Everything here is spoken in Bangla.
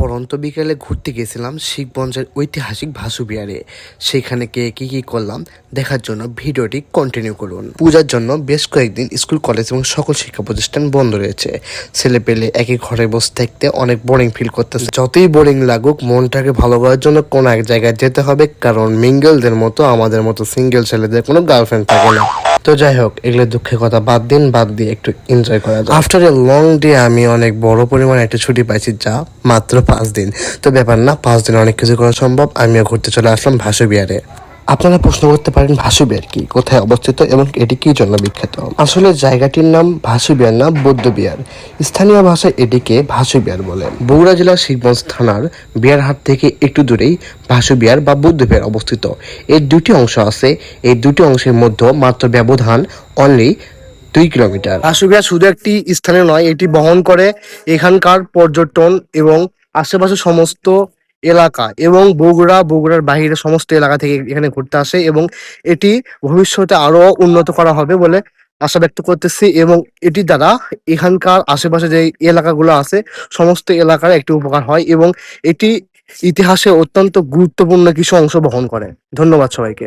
পরন্ত বিকেলে ঘুরতে গেছিলাম শিখগঞ্জের ঐতিহাসিক ভাসু বিহারে সেখানে কে কি কি করলাম দেখার জন্য ভিডিওটি কন্টিনিউ করুন। পূজার জন্য বেশ কয়েকদিন স্কুল কলেজ এবং সকল শিক্ষা প্রতিষ্ঠান বন্ধ রয়েছে। ছেলে পেলে একই ঘরে বসে থাকতে অনেক বোরিং ফিল করতেছে। যতই বোরিং লাগুক, মনটাকে ভালো করার জন্য কোনো এক জায়গায় যেতে হবে, কারণ মিঙ্গেলদের মতো আমাদের মতো সিঙ্গেল ছেলেদের কোনো গার্লফ্রেন্ড থাকে না। তো যাই হোক, এগুলো দুঃখের কথা বাদ দিন, বাদ দিয়ে একটু এনজয় করা যায় আফটার এ লং ডে আমি অনেক বড় পরিমাণে একটা ছুটি পাইছি যা মাত্র পাঁচ দিন। তো ব্যাপার না, পাঁচ দিন অনেক কিছু করা সম্ভব। আমিও ঘুরতে চলে আসলাম ভাসু বিহারে আপনারা প্রশ্ন করতে পারেন ভাসু বিহার কি, কোথায় অবস্থিত এবং এটি কি জন্য বিখ্যাত? আসলে জায়গাটির নাম ভাসু বিহার না বৌদ্ধ বিহার স্থানীয় ভাষায় এটিকে ভাসু বিহার বলে। বগুড়া জেলার শিবগঞ্জ থানার বিহারহাট থেকে একটু দূরেই ভাসু বিহার বা বৌদ্ধ বিহার অবস্থিত। এর দুটি অংশ আছে। এই দুটি অংশের মধ্যে মাত্র ব্যবধান অনলি দুই কিলোমিটার। আশুবিয়া শুধু একটি স্থানে নয়, এটি বহন করে এখানকার পর্যটন এবং আশেপাশে সমস্ত এলাকা এবং বগুড়া, বগুড়ার বাহিরে সমস্ত এলাকা থেকে এখানে ঘুরতে আসে এবং এটি ভবিষ্যতে আরও উন্নত করা হবে বলে আশা ব্যক্ত করতেছি এবং এটি দ্বারা এখানকার আশেপাশে যে এলাকাগুলো আছে, সমস্ত এলাকার একটি উপকার হয় এবং এটি ইতিহাসে অত্যন্ত গুরুত্বপূর্ণ কিছু অংশ বহন করে। ধন্যবাদ সবাইকে।